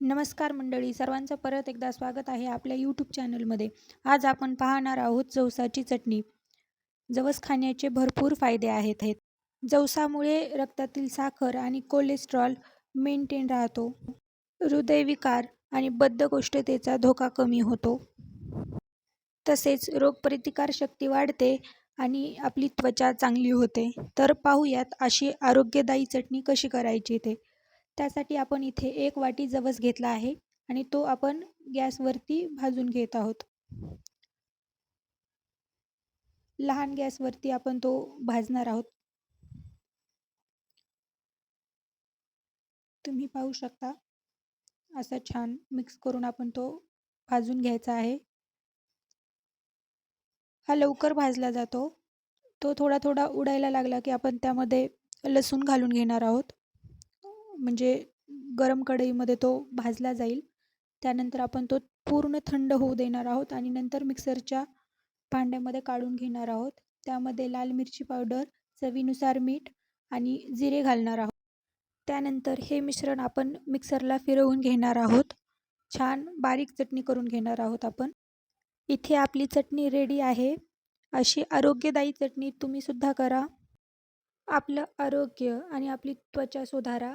नमस्कार मंडळी सर्वांचं परत एकदा स्वागत आहे आपल्या यूट्यूब चॅनलमध्ये आज आपण पाहणार आहोत जवसाची चटणी. जवस खाण्याचे भरपूर फायदे आहेत आहेत जवसामुळे रक्तातील साखर आणि कोलेस्ट्रॉल मेंटेन राहतो. हृदयविकार आणि बद्धकोष्ठतेचा धोका कमी होतो. तसेच रोगप्रतिकारशक्ती वाढते आणि आपली त्वचा चांगली होते. तर पाहूयात अशी आरोग्यदायी चटणी कशी करायची ते. त्यासाठी आपण इथे एक वाटी जवस घेतला आहे आणि तो आपण गॅसवरती भाजून घेत आहोत. लहान गॅसवरती आपण तो भाजणार आहोत. तुम्ही पाहू शकता असं छान मिक्स करून आपण तो भाजून घ्यायचा आहे. हा लवकर भाजला जातो. तो थोडा थोडा उडायला लागला की आपण त्यामध्ये लसूण घालून घेणार आहोत. म्हणजे गरम कढईमध्ये तो भाजला जाईल. त्यानंतर आपण तो पूर्ण थंड होऊ देणार आहोत आणि नंतर मिक्सरच्या भांड्यामध्ये काढून घेणार आहोत. त्यामध्ये लाल मिरची पावडर चवीनुसार मीठ आणि जिरे घालणार आहोत. त्यानंतर हे मिश्रण आपण मिक्सरला फिरवून घेणार आहोत. छान बारीक चटणी करून घेणार आहोत आपण. इथे आपली चटणी रेडी आहे. अशी आरोग्यदायी चटणी तुम्हीसुद्धा करा. आपलं आरोग्य आणि आपली त्वचा सुधारा.